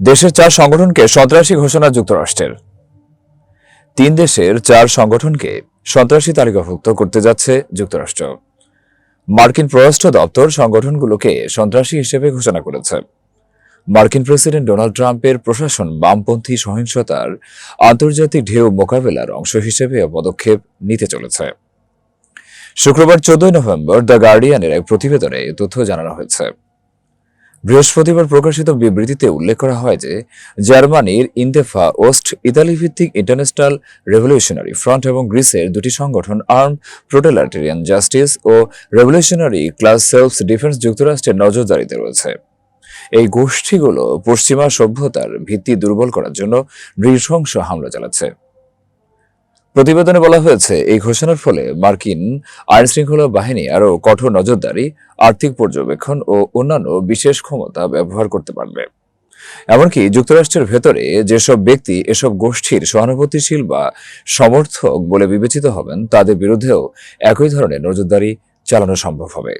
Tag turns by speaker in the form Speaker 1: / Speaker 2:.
Speaker 1: দেশের চার সংগঠনকে সন্ত্রাসী ঘোষণা যুক্তরাষ্ট্রের। তিন দেশের চার সংগঠনকে সন্ত্রাসী তালিকাভুক্ত করতে যাচ্ছে যুক্তরাষ্ট্র। মার্কিন পররাষ্ট্র দপ্তর সংগঠনগুলোকে সন্ত্রাসী হিসেবে ঘোষণা করেছে। মার্কিন প্রেসিডেন্ট ডোনাল্ড ট্রাম্পের প্রশাসন বামপন্থী সহিংসতার আন্তর্জাতিক ঢেউ মোকাবেলার অংশ হিসেবে পদক্ষেপ নিতে চলেছে। শুক্রবার চোদ্দই নভেম্বর দ্য গার্ডিয়ানের এক প্রতিবেদনে তথ্য জানানো হয়েছে। বৃহস্পতিবার প্রকাশিত বিবৃতিতে উল্লেখ করা হয় যে জার্মানির ইন্তেফা ওস্ট ইতালি ভিত্তিক ইন্টারন্যাশনাল রেভলিউশনারি ফ্রন্ট এবং গ্রিসের দুটি সংগঠন আর্ম প্রোটেলাটেরিয়ান জাস্টিস ও রেভলিউশনারি ক্লাস সেলফ ডিফেন্স যুক্তরাষ্ট্রের নজরদারিতে রয়েছে। এই গোষ্ঠীগুলো পশ্চিমা সভ্যতার ভিত্তি দুর্বল করার জন্য নৃশংস হামলা চালাচ্ছে। প্রতিবেদনে বলা হয়েছে, এই ঘোষণার ফলে মার্কিন আইন শৃঙ্খলা বাহিনী আরও কঠোর নজরদারি, আর্থিক পর্যবেক্ষণ ও অন্যান্য বিশেষ ক্ষমতা ব্যবহার করতে পারবে। এমনকি যুক্তরাষ্ট্রের ভেতরে যেসব ব্যক্তি এসব গোষ্ঠীর সহানুভূতিশীল বা সমর্থক বলে বিবেচিত হবেন, তাদের বিরুদ্ধেও একই ধরনের নজরদারি চালানো সম্ভব হবে।